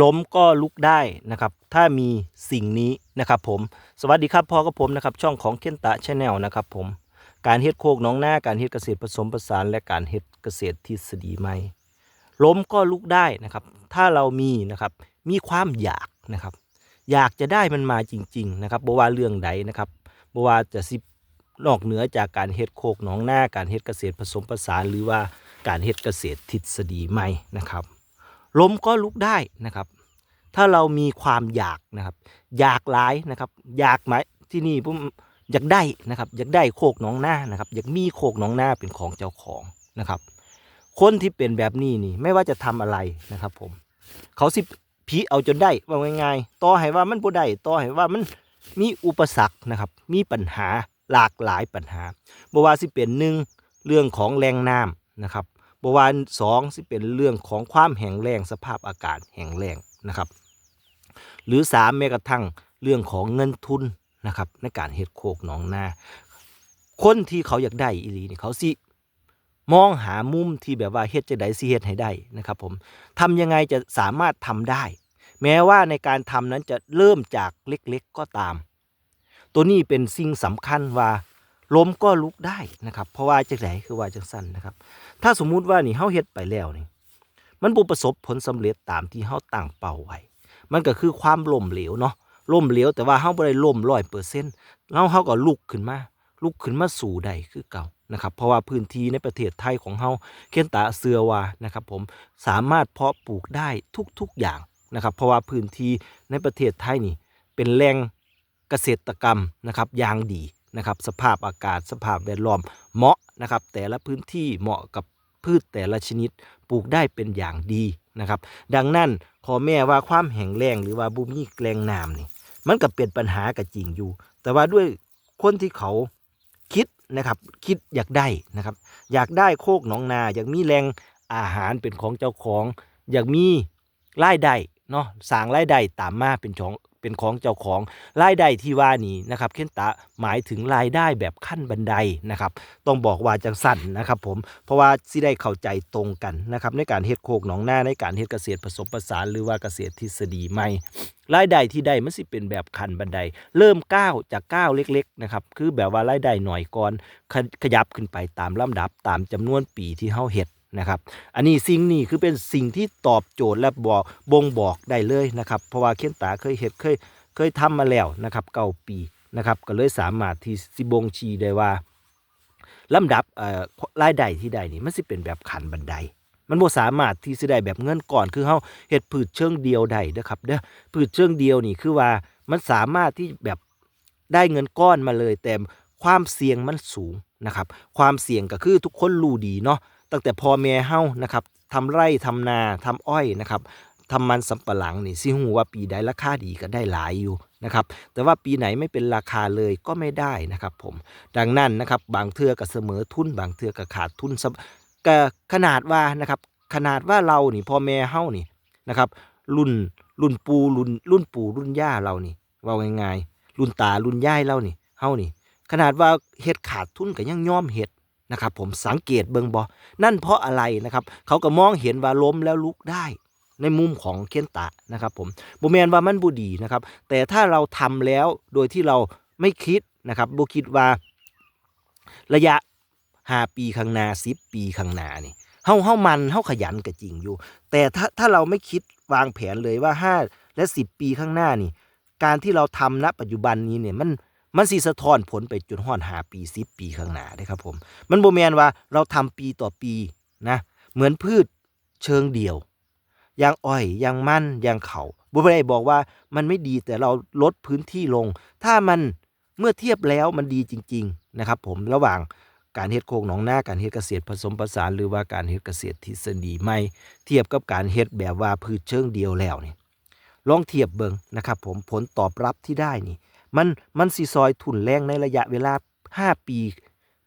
ล้มก็ลุกได้นะครับ ถ้ามีสิ่งนี้นะครับผม สวัสดีครับพ่อกับผมนะครับ ช่องของเคนตะชาแนลนะครับผม การเฮ็ดโคกน้องหน้า การเฮ็ดเกษตรผสมผสานและการเฮ็ดเกษตรทฤษฎีใหม่ ล้มก็ลุกได้นะครับ ถ้าเรามีนะครับ มีความอยากนะครับ อยากจะได้มันมาจริง ๆ นะครับบ่ว่าเรื่องใดนะครับบ่ว่าจะสินอกเหนือจากการเฮ็ดโคกหนองหน้า การเฮ็ดเกษตรผสมผสาน หรือว่าการเฮ็ดเกษตรทฤษฎีใหม่นะครับ ล้มก็ลุกได้นะครับ ถ้าเรามีความอยากนะครับ อยากหลายนะครับ อยากไหมที่นี่ผมอยากได้นะครับ อยากได้โคกหนองหน้านะครับ อยากมีโคกหนองหน้าเป็นของเจ้าของนะครับ คนที่เป็นแบบนี้นี่ไม่ว่าจะทำอะไรนะครับ ผม เขาสิผีเอาจนได้ว่าง่ายๆต่อให้ว่ามันบ่ได้ต่อให้ว่ามันมีอุปสรรคนะครับ มีปัญหาหลากหลายปัญหาบ่ว่าสิเป็นหนึ่งเรื่องของแรงน้ำนะครับ บว่าสองสิเป็นเรื่องของความแห้งแล้งสภาพอากาศแห้งแล้งนะครับ หรือสามแม้กระทั่งเรื่องของเงินทุนนะครับในการเฮ็ดโคกหนองนาคนที่เขาอยากได้อีหลีนี่เขาสิมองหามุมที่แบบว่าเฮ็ดจะได้สิเฮ็ดให้ได้นะครับผมทำยังไงจะสามารถทำได้ แม้ว่าในการทำนั้นจะเริ่มจากเล็กๆก็ตาม ตัวนี้เป็นสิ่งสำคัญว่าล้มก็ลุกได้นะครับ เพราะว่าจังไดคือว่าจังสั้นนะครับ ถ้าสมมุติว่านี่เฮาเฮ็ดไปแล้วนี่ มันบ่ประสบผลสำเร็จตามที่เฮาตั้งเป้าไว้ มันก็คือความล้มเหลวเนาะ ล้มเหลวแต่ว่าเฮาบ่ได้ล้ม100%แล้วเฮาก็ลุกขึ้นมา ลุกขึ้นมาสู่ได้คือเก่านะครับ เพราะว่าพื้นที่ในประเทศไทยของเฮาเคนตาเสือว่านะครับผม สามารถเพาะปลูกได้ทุกๆอย่างนะครับ เพราะว่าพื้นที่ในประเทศไทยนี่เป็นแหล่งเกษตรกรรมนะครับอย่างดีนะครับ สภาพอากาศสภาพแวดล้อมเหมาะนะครับ แต่ละพื้นที่เหมาะกับ พืชแต่ละชนิดปลูกได้เป็นอย่างดีนะครับ ดังนั้นขอแม่ว่าความแห้งแล้งหรือว่าบุมีแกลงน้ำนี่ มันก็เป็นปัญหากับจริงอยู่ แต่ว่าด้วยคนที่เขาคิดนะครับ คิดอยากได้นะครับ อยากได้โคกหนองนา อยากมีแหล่งอาหารเป็นของเจ้าของ อยากมีรายได้เนาะสร้างรายได้ตามมาเป็นของ เป็นของเจ้าของรายได้ที่ว่านี้นะครับเคนตะหมายถึงรายได้แบบขั้นบันไดนะครับ ต้องบอกว่าจังสั้นนะครับผมเพราะว่าสิได้เข้าใจตรงกันนะครับในการเฮ็ดโคกหนองหน้าในการเฮ็ดเกษตรผสมผสานหรือว่าเกษตรทฤษฎีใหม่รายได้ที่ได้มันสิเป็นแบบขั้นบันได เริ่มก้าวจากก้าวเล็กๆนะครับคือแบบว่ารายได้หน่อยก่อนขยับขึ้นไปตามลำดับตามจำนวนปีที่เฮาเฮ็ด นะครับ อันนี้สิ่งนี้คือเป็นสิ่งที่ตอบโจทย์และบอกบ่งบอกได้เลยนะครับ เพราะว่าเคนตาเคยเฮ็ดเคยเคยทำมาแล้วนะครับเก้าปีนะครับ ก็เลยสามารถที่สิบงชี้ได้ว่าลำดับรายได้ที่ได้นี่มันสิเป็นแบบขันบันได มันบ่สามารถที่สิได้แบบเงินก่อนคือเฮาเฮ็ดพืชเชิงเดียวได้เด้อครับเด้อพืชเชิงเดียวนี่คือว่ามันสามารถที่แบบได้เงินก้อนมาเลยแต่ความเสี่ยงมันสูงนะครับ ความเสี่ยงก็คือทุกคนรู้ดีเนาะ ตั้งแต่พ่อแม่เฮานะครับทำไร่ทำนาทำอ้อยนะครับทำมันสำปะหลังนี่สิหูว่าปีใดราคาดีก็ได้หลายอยู่นะครับแต่ว่าปีไหนไม่เป็นราคาเลยก็ไม่ได้นะครับผมดังนั้นนะครับบางเทื่อก็เสมอทุน บางเทื่อก็ขาดทุนก็ขนาดว่านะครับขนาดว่าเรานี่พ่อแม่เฮานี่นะครับรุ่นรุ่นปูรุ่นรุ่นปู่รุ่นย่าเรานี่เว่าง่ายๆรุ่นตารุ่นย่ายเรานี่เฮานี่ ขนาดว่าเฮ็ดขาดทุนก็ยังยอมเฮ็ด นะครับผมสังเกตเบิงบอนั่นเพราะอะไรนะครับเขาก็มองเห็นว่าล้มแล้วลุกได้ในมุมของเคนตะนะครับผมบ่แมนว่ามันบ่ดีนะครับแต่ถ้าเราทำแล้วโดยที่เราไม่คิดนะครับบ่คิดว่าระยะห้าปีข้างหน้าสิบปีข้างหน้านี่เฮาเฮามันเฮาขยันก็จริงอยู่ แต่ถ้าถ้าเราไม่คิดวางแผนเลยว่าห้าและสิบปีข้างหน้านี่ การที่เราทำณปัจจุบันนี้เนี่ยมัน มันสิสะท้อนผลไปจนฮอดหาปีสิบปีข้างหน้าเด้ครับผม มันบ่แมนว่าเราทำปีต่อปีนะเหมือนพืชเชิงเดี่ยว อย่างอ้อยอย่างมันอย่างเขาบ่ได้บอกว่ามันไม่ดีแต่เราลดพื้นที่ลง ถ้ามันเมื่อเทียบแล้วมันดีจริง ๆ นะครับ ผมระหว่างการเฮ็ดโคกหนองหน้าการเฮ็ดเกษตรผสมผสานหรือว่าการเฮ็ดเกษตรทฤษฎีใหม่เทียบกับการเฮ็ดแบบว่าพืชเชิงเดียวแล้วนี่ลองเทียบเบิงนะครับ ผมผลตอบรับที่ได้นี่ มันมันสิซอยทุนแรงในระยะเวลา 5 ปี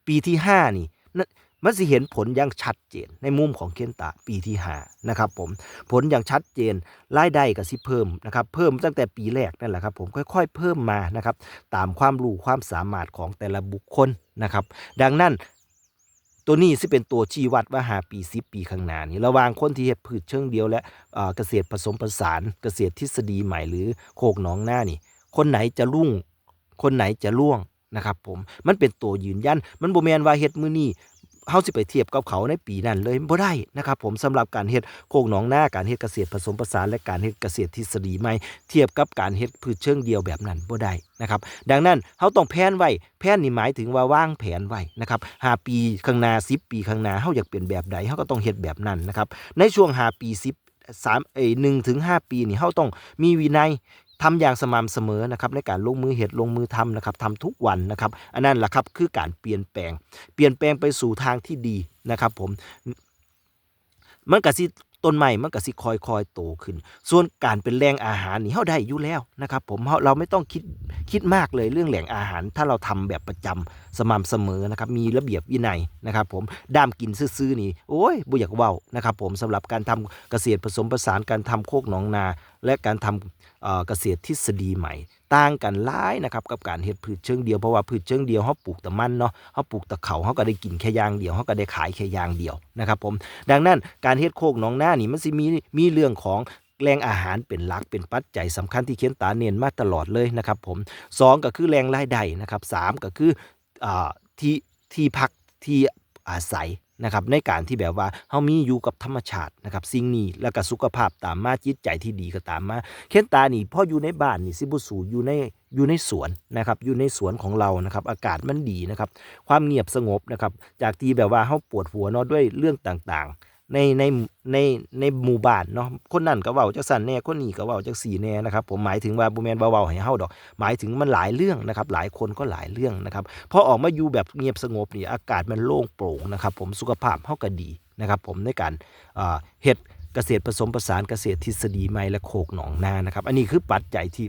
ปีที่ 5 นี่นะมันสิเห็นผลอย่างชัดเจนในมุมของเคนตะปีที่5นะครับผมผลอย่างชัดเจนรายได้ก็สิเพิ่มนะครับเพิ่มตั้งแต่ปีแรกนั่นแหละครับผมค่อยๆ เพิ่มมานะครับตามความรู้ความสามารถของแต่ละบุคคลนะครับดังนั้นตัวนี้สิเป็นตัวชี้วัดว่าหาปี10ปีข้างหน้านี่ระหว่างคนที่เฮ็ดพืชเชิงเดียวและเกษตรผสมผสานเกษตรทฤษฎีใหม่หรือโคกหนองหน้านี่ คนไหนจะรุ่ง คนไหนจะล่วงนะครับผมมันเป็นตัวยืนยัน มันบ่แมนว่าเฮ็ดมือนี้เฮาสิไปเทียบกับเขาในปีนั้นเลยบ่ได้นะครับผมสำหรับการเฮ็ดโคกหนองหน้าการเฮ็ดเกษตรผสมผสานและการเฮ็ดเกษตรทฤษฎีใหม่เทียบกับการเฮ็ดพืชเชิงเดียวแบบนั้นบ่ได้นะครับดังนั้นเฮาต้องแผนไว้แผนนี่หมายถึงว่าวางแผนไว้นะครับห้าปีข้างหน้า10 ปีข้างหน้าเฮาอยากเป็นแบบใดเฮาก็ต้องเฮ็ดแบบนั้นนะครับในช่วงห้าปี10 3เอ้ย1ถึง5ปีนี่เฮาต้องมีวินัย ทำอย่างสม่ำเสมอนะครับในการลงมือเหตุลงมือทำนะครับทำทุกวันนะครับ อันนั้นแหละครับคือการเปลี่ยนแปลง เปลี่ยนแปลงไปสู่ทางที่ดีนะครับ ผมมันก็สิต้นใหม่มันก็สิคอยคอยโตขึ้น ส่วนการเป็นแหล่งอาหารนี่เฮาได้อยู่แล้วนะครับ ผมเราไม่ต้องคิดคิดมากเลยเรื่องแหล่งอาหาร ถ้าเราทำแบบประจำสม่ำเสมอนะครับ มีระเบียบวินัยนะครับ ผมด้ามกินซื่อๆนี่โอ้ยบ่อยากเว้านะครับ ผมสำหรับการทำเกษตรผสมผสานการทำโคกหนองนา และการทำเกษตรทฤษฎีใหม่ ต่างกันหลายนะครับกับการเฮ็ดพืชเชิงเดียวเพราะว่าพืชเชิงเดียวเฮาปลูกแต่มันเนาะเฮาปลูกแต่เขาเฮาก็ได้กินแค่ยางเดียวเฮาก็ได้ขายแค่ยางเดียวนะครับผมดังนั้นการเฮ็ดโคกหนองหน้านี่มันสิมีมีเรื่องของแหล่งอาหารเป็นหลักเป็นปัจจัยสำคัญที่เขียนตาเน้นมาตลอดเลยนะครับผมสองก็คือแหล่งรายได้นะครับสามก็คืออที่ที่พักที่อาศัย นะครับในการที่แบบว่าเฮามีอยู่กับธรรมชาตินะครับสิ่งนี้แล้วก็สุขภาพตามมาจิตใจที่ดีก็ตามมาเคนตานี่พ่ออยู่ในบ้านนี่สิบุสูอยู่ในอยู่ในสวนนะครับอยู่ในสวนของเรานะครับอากาศมันดีนะครับความเงียบสงบนะครับจากที่แบบว่าเฮาปวดหัวเนาะด้วยเรื่องต่างๆ ในในในในหมู่บ้านเนาะคนนั่นก็เว้าจักสั่นแน่คนนี้ก็เว้าจักสีแน่นะครับผมหมายถึงว่าบ่แม่นเว้าๆให้เฮาดอก หมายถึงมันหลายเรื่องนะครับหลายคนก็หลายเรื่องนะครับพอออกมาอยู่แบบเงียบสงบนี่อากาศมันโล่งโปร่งนะครับผมสุขภาพเฮาก็ดีนะครับผมในการเอ่อเฮ็ดเกษตรผสมผสานเกษตรทฤษฎีใหม่และโคกหนองนานะครับ อันนี้คือปัจจัยที่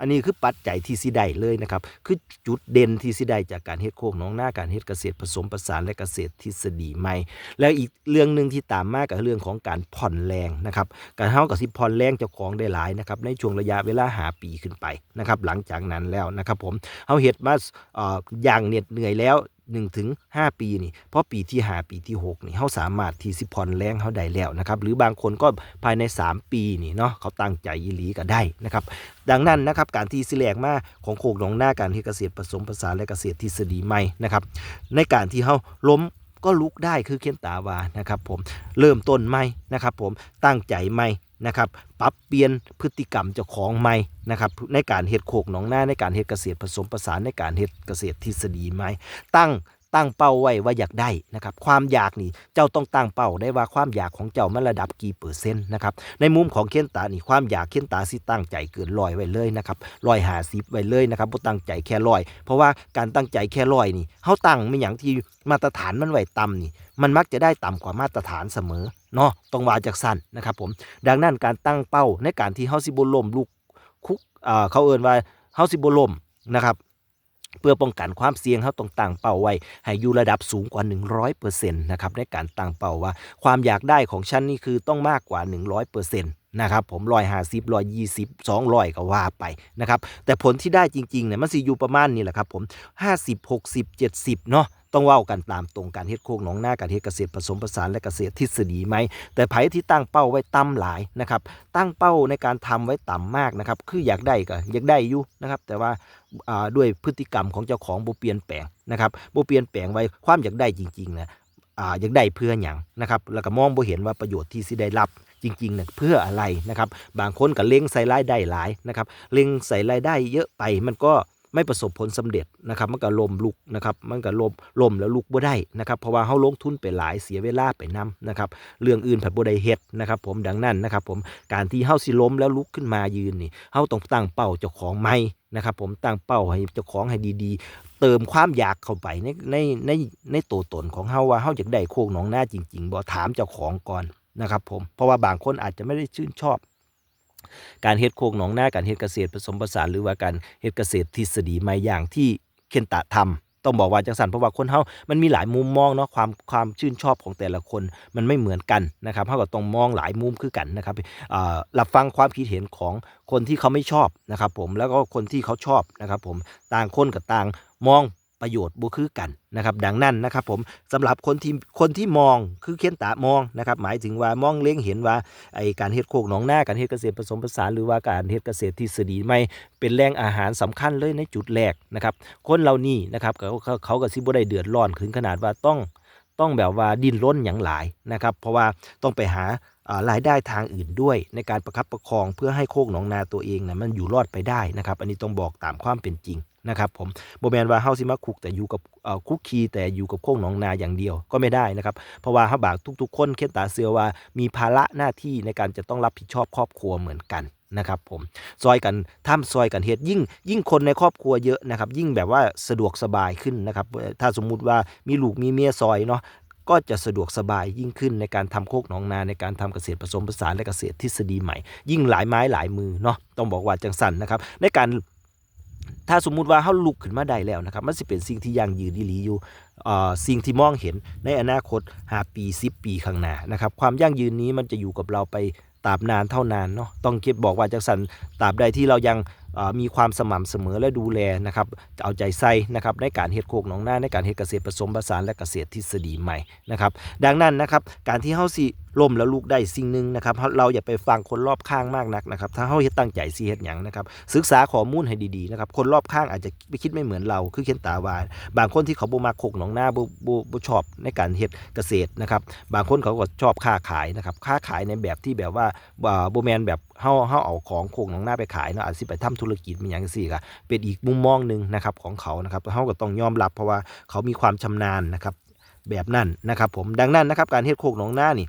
อันนี้คือปัจจัยที่สิได้เลยนะครับคือจุดเด่นที่สิได้จากการเฮ็ดโคกหนองหน้าการเฮ็ดเกษตรผสมผสานและเกษตรทฤษฎีใหม่ แล้วอีกเรื่องหนึ่งที่ตามมากกับเรื่องของการผ่อนแรงนะครับการเฮากับสิผ่อนแรงเจ้าของได้หลายนะครับในช่วงระยะเวลาหาปีขึ้นไปนะครับหลังจากนั้นแล้วนะครับผมเฮาเฮ็ดมาเอ่ออย่างเหน็ดเหนื่อยแล้ว 1ถึง5ปีนี่เพราะปีที่5ปีที่6นี่เขาสามารถที่สิผ่อนแรงเขาได้แล้วนะครับหรือบางคนก็ภายใน 3 ปีนี่เนาะเขาตั้งใจยีหลีก็ได้นะครับดังนั้นนะครับการที่สิแหลกมาของโคกหนองหน้าการที่เกษตรผสมผสานและเกษตรทฤษฎีใหม่นะครับในการที่เขาล้มก็ลุกได้คือเขียนตาวานะครับผมเริ่มต้นใหม่นะครับผมตั้งใจใหม่ นะครับปรับเปลี่ยนพฤติกรรมเจ้าของใหม่นะครับในการเฮ็ดโคกหนองหน้าในการเฮ็ดเกษตรผสมผสานในการเฮ็ดเกษตรทฤษฎีใหม่ตั้งตั้งเป้าไว้ว่าอยากได้นะครับความอยากนี่เจ้าต้องตั้งเป้าได้ว่าความอยากของเจ้ามันระดับกี่เปอร์เซ็นต์นะครับในมุมของเขียนตานี่ความอยากเขียนตาสิตั้งใจเกินร้อยไว้เลยนะครับร้อยหาสิบไว้เลยนะครับบ่ตั้งใจแค่ร้อย เพราะว่าการตั้งใจแค่ร้อยนี่เฮาตั้งไม่อย่างที่มาตรฐานมันไว้ต่ำนี่มันมักจะได้ต่ำกว่ามาตรฐานเสมอ เนาะต้องว่าจากสั้นนะครับผมดังนั้นการตั้งเป้าในการที่เฮาสิบ่ล่มลุกคุกเขาเอิ้นว่าเฮาสิบ่ล่มนะครับเพื่อป้องกันความเสี่ยงเขาต้องตั้งเป้าไว้ ให้อยู่ระดับสูงกว่า 100%นะครับในการตั้งเป้าว่า ความอยากได้ของฉันนี่คือต้องมากกว่า 100%นะครับผมร้อยห้าสิบร้อยยี่สิบสองร้อยก็ว่าไปนะครับแต่ผลที่ได้จริงๆเนี่ยมันสิอยู่ประมาณนี้แหละครับผมห้าสิบหกสิบเจ็ดสิบเนาะ ต้องว้ากันตามตรงการเฮ็ดโคกหนองหน้าการเฮ็ดเกษตรผสมผสานและเกษตรทฤษฎีไหม แต่ไผที่ตั้งเป้าไว้ต่ำหลายนะครับตั้งเป้าในการทำไว้ต่ำมากนะครับคืออยากได้ก็อยากได้อยู่นะครับแต่ว่าด้วยพฤติกรรมของเจ้าของบ่เปลี่ยนแปลงนะครับบ่เปลี่ยนแปลงไว้ความอยากได้จริงๆนะอ่าอยากได้เพื่อหยังนะครับแล้วก็มองบ่เห็นว่าประโยชน์ที่สิได้รับจริงๆเนี่ยเพื่ออะไรนะครับ บางคนก็เล็งใส่รายได้หลายนะครับ เล็งใส่รายได้เยอะไปมันก็ ไม่ประสบผลสำเร็จนะครับมันก็ล่มลุกนะครับมันก็ล่มล่มแล้วลุกบ่ได้นะครับเพราะว่าเฮาลงทุนไปหลายเสียเวลาไปนํนะครับเรื่องอื่นผัดบ่ได้เฮ็ดนะครับผมดังนั้นนะครับผมการที่เฮาสิล้มแล้วลุกขึ้นมายืนนี่เฮาต้องตั้งเป้าเจ้าของใหม่นะครับผมตั้งเป้าให้เจ้าของให้ดีๆ เติมความอยากเข้าไปในในในในตัวตนของเฮาว่าเฮาอยากได้โคกหนองหน้าจริง ๆบ่ถามเจ้าของก่อนนะครับผมเพราะว่าบางคนอาจจะไม่ได้ชื่นชอบ การเฮ็ดโคกหนองหน้าการเฮ็ดเกษตรผสมผสานหรือว่าการเฮ็ดเกษตรทฤษฎีใหม่อย่างที่เคนตะทำต้องบอกว่าจังสันเพราะว่าคนเฮามันมีหลายมุมมองเนาะความความชื่นชอบของแต่ละคนมันไม่เหมือนกันนะครับเฮาก็ต้องมองหลายมุมคือกันนะครับอ่ารับฟังความคิดเห็นของคนที่เขาไม่ชอบนะครับผมแล้วก็คนที่เขาชอบนะครับผมต่างคนกับต่างมอง ประโยชน์บ่คือกันนะครับดังนั้นนะครับผมสำหรับคนที่คนที่มองคือเขียนตามองนะครับหมายถึงว่ามองเล็งเห็นว่าไอการเฮ็ดโคกหนองนาการเฮ็ดเกษตรผสมผสานหรือว่าการเฮ็ดเกษตรทฤษฎีใหม่เป็นแหล่งอาหารสำคัญเลยในจุดแรกนะครับคนเหล่านี้นะครับเขาเขาเขาก็สิบ่ได้เดือดร้อนถึงขนาดว่าต้องต้องแบบว่าดิ้นรนอย่างหลายนะครับเพราะว่าต้องไปหาอ่ารายได้ทางอื่นด้วย ในการประคับประคองเพื่อให้โคกหนองนาตัวเองนะมันอยู่รอดไปได้นะครับ อันนี้ต้องบอกตามความเป็นจริง นะครับผมโบแมนว่าเฮาสิมาคุกแต่อยู่กับคุกคีแต่อยู่กับโคกหนองนาอย่างเดียวก็ไม่ได้นะครับ เพราะว่าเฮาบากทุก ๆ คนเคนตาเสือว่ามีภาระหน้าที่ในการจะต้องรับผิดชอบครอบครัวเหมือนกันนะครับผมซอยกันท่ามซอยกันเฮ็ดยิ่ง ยิ่งคนในครอบครัวเยอะนะครับ ยิ่งแบบว่าสะดวกสบายขึ้นนะครับ ถ้าสมมุติว่ามีลูกมีเมียซอยเนาะก็จะสะดวกสบายยิ่งขึ้นในการทำโคกหนองนาในการทำเกษตรผสมผสานและเกษตรทฤษฎีใหม่ ยิ่งหลายไม้หลายมือเนาะต้องบอกว่าจังสันนะครับ ในการ ถ้าสมมุติว่าเฮาลุกขึ้นมาได้แล้วนะครับ มันสิเป็นสิ่งที่ยั่งยืนดีหลีอยู่สิ่งที่มองเห็นในอนาคต5ปี10ปีข้างหน้านะครับ ความยั่งยืนนี้มันจะอยู่กับเราไปตราบนานเท่านานเนาะต้องคิดบอกว่าจังสันตราบใดที่เรายังมีความสม่ำเสมอและดูแลนะครับเอาใจใส่นะครับในการเฮ็ดโคกหนองนาในการเฮ็ดเกษตรผสมผสานและเกษตรทฤษฎีใหม่นะครับดังนั้นนะครับการที่เฮาสิล่มแล้วลูกได้สิ่งหนึ่งนะครับเราอย่าไปฟังคนรอบข้างมากนักนะครับถ้าเฮาเฮ็ดตั้งใจสิเฮ็ดหยังนะครับศึกษาข้อมูลให้ดีๆนะครับคนรอบข้างอาจจะไปคิดไม่เหมือนเราคือเขียนตาว่าบางคนที่เขาบ่มาโคกหนองหน้าบ่บ่บ่ชอบในการเฮ็ดเกษตรนะครับบางคนเขาก็ชอบค้าขายนะครับค้าขายในแบบที่แบบว่าบ่บ่แมนแบบเฮาเฮาเอาของโคกหนองหน้าไปขายเนาะอาจสิไปทำธุรกิจมันหยังจังซี่ก็เป็นอีกมุมมองหนึ่งนะครับของเขานะครับเฮาก็ต้องยอมรับเพราะว่าเขามีความชำนาญนะครับแบบนั้นนะครับผมดังนั้นนะครับการเฮ็ดโคกหนองหน้านี่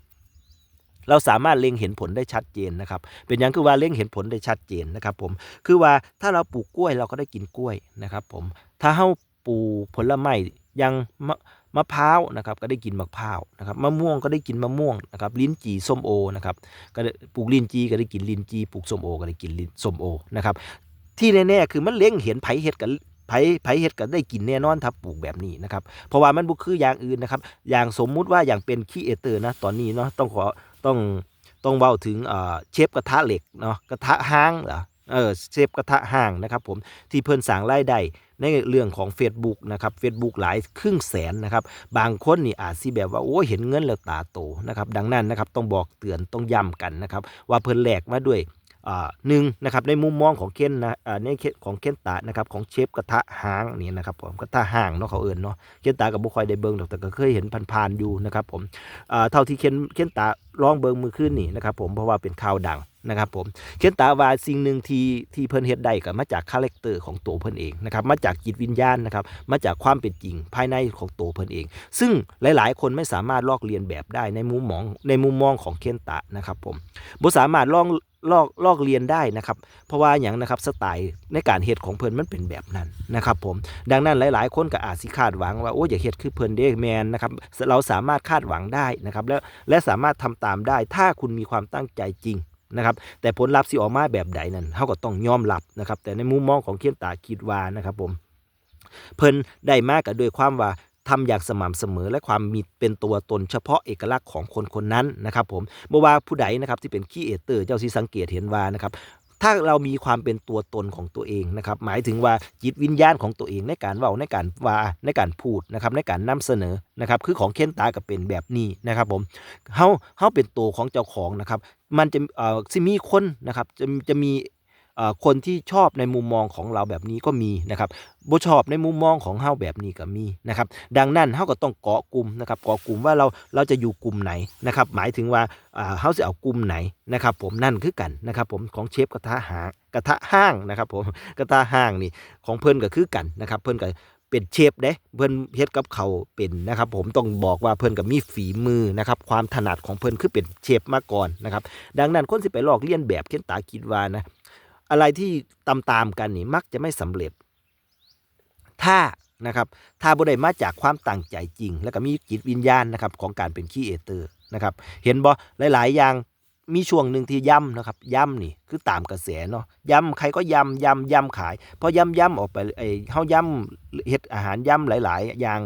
เราสามารถเล็งเห็นผลได้ชัดเจนนะครับ เป็นอย่างคือว่าเล็งเห็นผลได้ชัดเจนนะครับผม คือว่าถ้าเราปลูกกล้วยเราก็ได้กินกล้วยนะครับผม ถ้าเฮาปลูกผลไม้ยังมะมะพร้าวนะครับก็ได้กินมะพร้าวนะครับมะม่วงก็ได้กินมะม่วงนะครับลิ้นจี่ส้มโอนะครับก็ปลูกลิ้นจี่ก็ได้กินลิ้นจี่ปลูกส้มโอก็ได้กินลิ้นส้มโอนะครับที่แน่ๆคือมันเล็งเห็นไผเฮ็ดกับไผไผเฮ็ดก็ได้กินแน่นอนถ้าปลูกแบบนี้นะครับเพราะว่ามันบ่คืออย่างอื่นนะครับอย่างสมมุติว่าอย่างเป็นคีเอเตอร์นะตอนนี้เนาะต้องขอ ต้องต้องเว้าถึงเชฟกระทะเหล็กเนาะกระทะห้างเหรอเออเชฟกระทะห้างนะครับผมที่เพิ่นสร้างรายได้ในเรื่องของ Facebook นะครับ Facebook หลายครึ่งแสนนะครับ บางคนนี่อาจสิแบบว่าโอ้เห็นเงินแล้วตาโตนะครับ ดังนั้นนะครับต้องบอกเตือนต้องย้ำกันนะครับ ว่าเพิ่นแหลกมาด้วย หนึ่งนะครับในมุมมองของเคนนะในเคของเคนตานะครับของเชฟกระทะหางนี่นะครับผมกระทะหางเนาะเขาเอิ้นเนาะเคนตากับบุคอยได้เบิงแต่ก็เคยเห็นผ่านๆอยู่นะครับผมเท่าที่เคนเคนตาลองเบิงมือขึ้นนี่นะครับผมเพราะว่าเป็นข่าวดัง นะครับผมเคนตาว่าสิ่งหนึ่งที่ที่เพิ่นเฮ็ดได้ก็มาจากคาแรคเตอร์ของตัวเพิ่นเองนะครับมาจากจิตวิญญาณนะครับมาจากความเป็นจริงภายในของตัวเพิ่นเอง ซึ่งหลาย ๆ คนไม่สามารถลอกเลียนแบบได้ในมุมมองในมุมมองของเคนตะนะครับผมบ่สามารถลองลอกลอกเลียนได้นะครับ เพราะว่าอย่างนะครับสไตล์ในการเฮ็ดของเพิ่นมันเป็นแบบนั้นนะครับผมดังนั้นหลาย ๆ คนก็อาจสิคาดหวังว่าโอ้ยอย่าเฮ็ดคือเพิ่นเด้แมนนะครับเราสามารถคาดหวังได้นะครับและและสามารถทำตามได้ถ้าคุณมีความตั้งใจจริง นะครับแต่ผลลัพธ์สิออกมาแบบใดนั้นเขาก็ต้องยอมรับนะครับแต่ในมุมมองของเคียนตาคิดว่านะครับผมเพิ่นได้มากกับด้วยความว่าทำอย่างสม่ำเสมอและความมีเป็นตัวตนเฉพาะเอกลักษณ์ของคนคนนั้นนะครับผมบ่ว่าผู้ใดนะครับที่เป็นขี้เอเตอร์เจ้าสิสังเกตเห็นว่านะครับ ถ้าเรามีความเป็นตัวตนของตัวเองนะครับ หมายถึงว่าจิตวิญญาณของตัวเองในการเว้าในการว่าในการพูดนะครับ ในการนำเสนอนะครับ คือของเคนตากับเป็นแบบนี้นะครับผมเฮาเฮาเป็นตัวของเจ้าของนะครับ มันจะเอ่อซิมีคนนะครับจะจะมี คนที่ชอบในมุมมองของเราแบบนี้ก็มีนะครับบ่ชอบในมุมมองของเฮาแบบนี้ก็มีนะครับ ดังนั้นเฮาก็ต้องเกาะกลุ่มนะครับเกาะกลุ่มว่าเราเราจะอยู่กลุ่มไหนนะครับ หมายถึงว่าเฮาจะเอากลุ่มไหนนะครับ ผมนั่นคือกันนะครับ ผมของเชฟกระทะหากระทะห้างนะครับ ผมกระทะห้างนี่ของเพิ่นก็คือกันนะครับ เพิ่นก็เป็นเชฟเด้เพิ่นเฮ็ดกับเขาเป็นนะครับ ผมต้องบอกว่าเพิ่นก็มีฝีมือนะครับ ความถนัดของเพิ่นคือเป็นเชฟมาก่อนนะครับ ดังนั้นคนสิไปลอกเลียนแบบเคนตาคิดว่านะ อะไรที่ตามตามๆกันนี่มักจะไม่สำเร็จ ถ้านะครับถ้าบ่ได้มาจากความตั้งใจจริง แล้วก็มีจิตวิญญาณนะครับของการเป็นคีเอเตอร์นะครับเห็นบ่หลาย ๆ อย่างมีช่วงหนึ่งที่ย่ำนะครับย่ำนี่คือตามกระแสเนาะย่ำใครก็ย่ำย่ำย่ำขายพอย่ำย่ำออกไปไอ้เฮาย่ำเฮ็ดอาหารย่ำหลาย ๆ อย่าง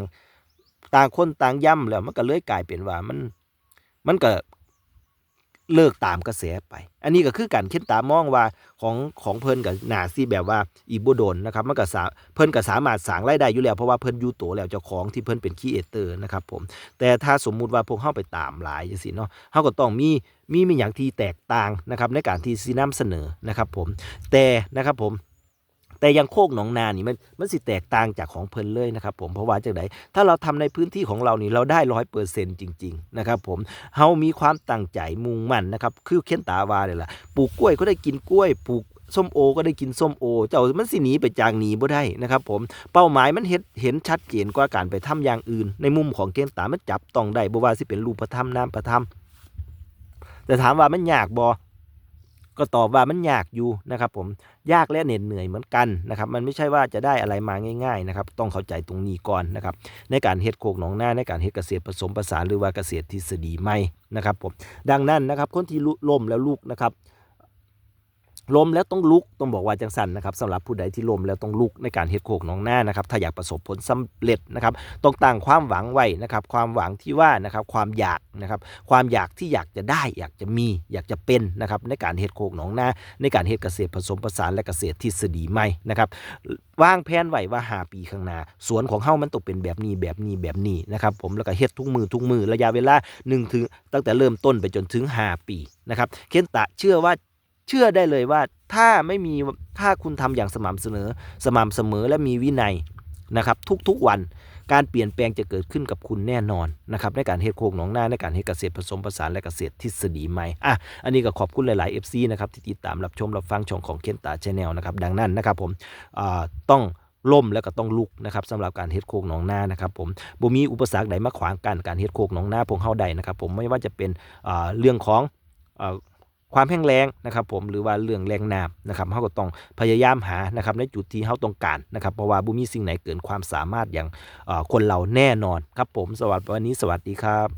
ต่างคนต่างย่ำแล้วมันก็เลยกลายเป็นว่ามันมันก็ เลิกตามกระแสไป อันนี้ก็คือการเข็นตามมองว่าของของเพิ่นกับนาซีแบบว่าอีโบโดนนะครับมันก็สาเพิ่นก็สามารถสางรายได้อยู่แล้วเพราะว่าเพิ่นอยู่โตแล้วเจ้าของที่เพิ่นเป็นครีเอเตอร์นะครับผมแต่ถ้าสมมุติว่าพวกเฮาไปตามหลายจังซี่เนาะเขาก็ต้องมีมีมีอย่างที่แตกต่างนะครับในการที่ซีนำเสนอนะครับผมแต่นะครับผม แต่ยังโคกหนองนานี่มันมันสิแตกต่างจากของเพิ่นเลยนะครับผมเพราะว่าจากไหนถ้าเราทำในพื้นที่ของเรานี่เราได้ร้อยเปอร์เซ็นต์จริงๆนะครับผมเฮามีความตั้งใจมุ่งมั่นนะครับคือเขียนตาวาเลยล่ะปลูกกล้วยก็ได้กินกล้วยปลูกส้มโอก็ได้กินส้มโอ เจ้ามันสิหนีไปจากหนีบ่ได้นะครับผมเป้าหมายมันเห็นเห็นชัดเจนกว่าการไปทำอย่างอื่น ในมุมของเขียนตามันจับต้องได้บ่ว่าสิเป็นรูปธรรมนามธรรมแต่ถามว่ามันยากบ่ ก็ตอบว่ามันยากอยู่นะครับผมยากและเหน็ดเหนื่อยเหมือนกันนะครับมันไม่ใช่ว่าจะได้อะไรมาง่ายๆนะครับต้องเข้าใจตรงนี้ก่อนนะครับในการเฮ็ดโคกหนองหน้าในการเฮ็ดเกษตรผสมผสานหรือว่าเกษตรทฤษฎีใหม่นะครับผมดังนั้นนะครับคนที่ลุล้มแล้วลุกนะครับ ล้มแล้วต้องลุกต้องบอกว่าจังสันนะครับสำหรับผู้ใดที่ล้มแล้วต้องลุกในการเฮ็ดโคกหนองหน้านะครับถ้าอยากประสบผลสำเร็จนะครับต้องตั้งความหวังไว้นะครับความหวังที่ว่านะครับความอยากนะครับความอยากที่อยากจะได้อยากจะมีอยากจะเป็นนะครับในการเฮ็ดโคกหนองหน้าในการเฮ็ดเกษตรผสมผสานและเกษตรทฤษฎีใหม่นะครับวางแผนไว้ว่า5ปีข้างหน้าสวนของเฮามันต้องเป็นแบบนี้แบบนี้แบบนี้นะครับผมแล้วก็เฮ็ดทุกมือทุกมือระยะเวลา1ถึงตั้งแต่เริ่มต้นไปจนถึง5ปีนะครับเคนตะเชื่อว่า เชื่อได้เลยว่าถ้าไม่มีถ้าคุณทำอย่างสม่ำเสมอสม่ำเสมอและมีวินัยนะครับทุกๆวันการเปลี่ยนแปลงจะเกิดขึ้นกับคุณแน่นอนนะครับในการเฮ็ดโคกหนองหน้าในการเฮ็ดเกษตรผสมผสานและเกษตรทฤษฎีใหม่อะอันนี้ก็ขอบคุณหลายๆ FC นะครับที่ติดตามรับชมรับฟังช่องของเคนตาชแนลนะครับดังนั้นนะครับผมต้องล่มแล้วก็ต้องลุกนะครับสำหรับการเฮ็ดโคกหนองหน้านะครับผมบ่มีอุปสรรคใดมาขวางกันการเฮ็ดโคกหนองหน้าพวกเฮาใดนะครับผมไม่ว่าจะเป็นเรื่องของ ความแห้งแล้งนะครับผมหรือว่าเรื่องแรงน้ำนะครับเขาก็ต้องพยายามหานะครับในจุดที่เขาต้องการนะครับเพราะว่าบุมีสิ่งไหนเกินความสามารถอย่างคนเราแน่นอนครับผมสวัสดีวันนี้สวัสดีครับ